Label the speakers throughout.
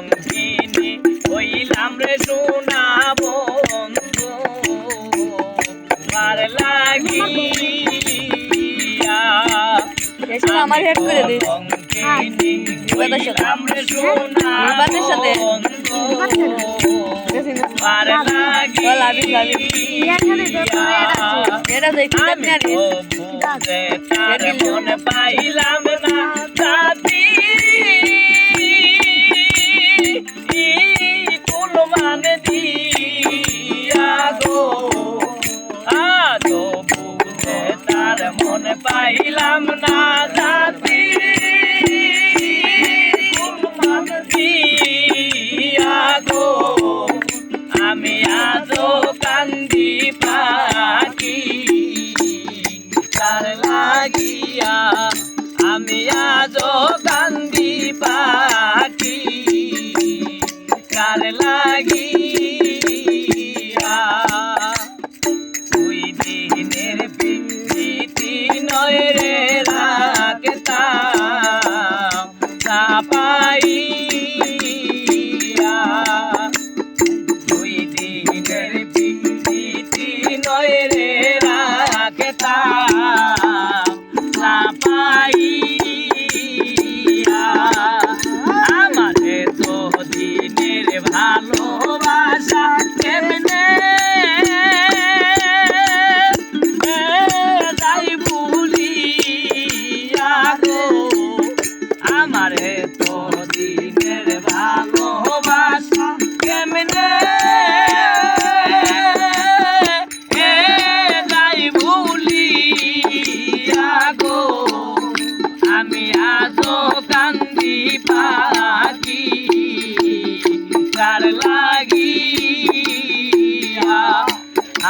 Speaker 1: রঙ্গিনী হইলাম
Speaker 2: রে সোনা বন্ধু আর লাগি আমার হেড করে দে। নির্বাচনের সাথে। এটা দেখি।
Speaker 1: মনে পাইলাম পাইলাম না জাতি। গো, আমি আজো কান্দি পাখি তার লাগিয়া আমি আজো কান্দি পাখি কার লাগিয়া দুই দিনের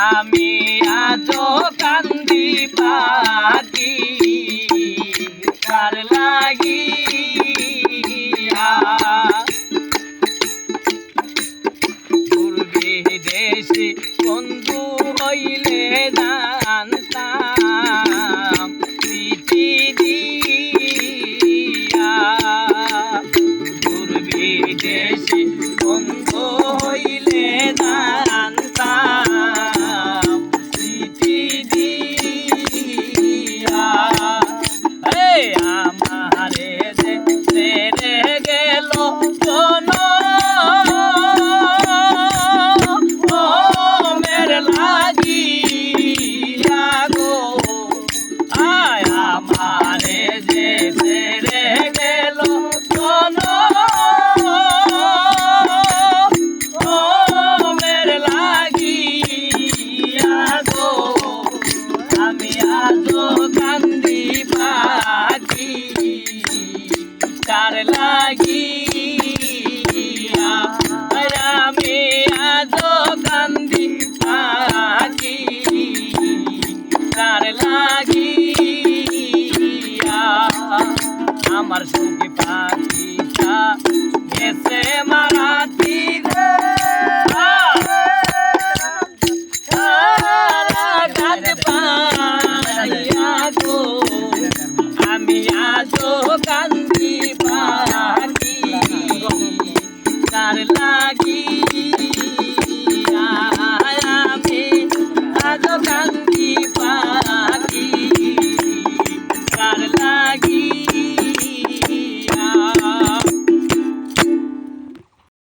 Speaker 1: আমি আজো কান্দি পাখি কার লাগিয়া পূর্বে দেশে বন্ধু হইলে জানতাম চিঠি দিয়া। দেশে বন্ধু হইলে জানতাম লাগিয়া আমি আজো কান্দি পাখি কার লাগিয়া আমার সুখী পাখিটা গেছে মারাতি dar.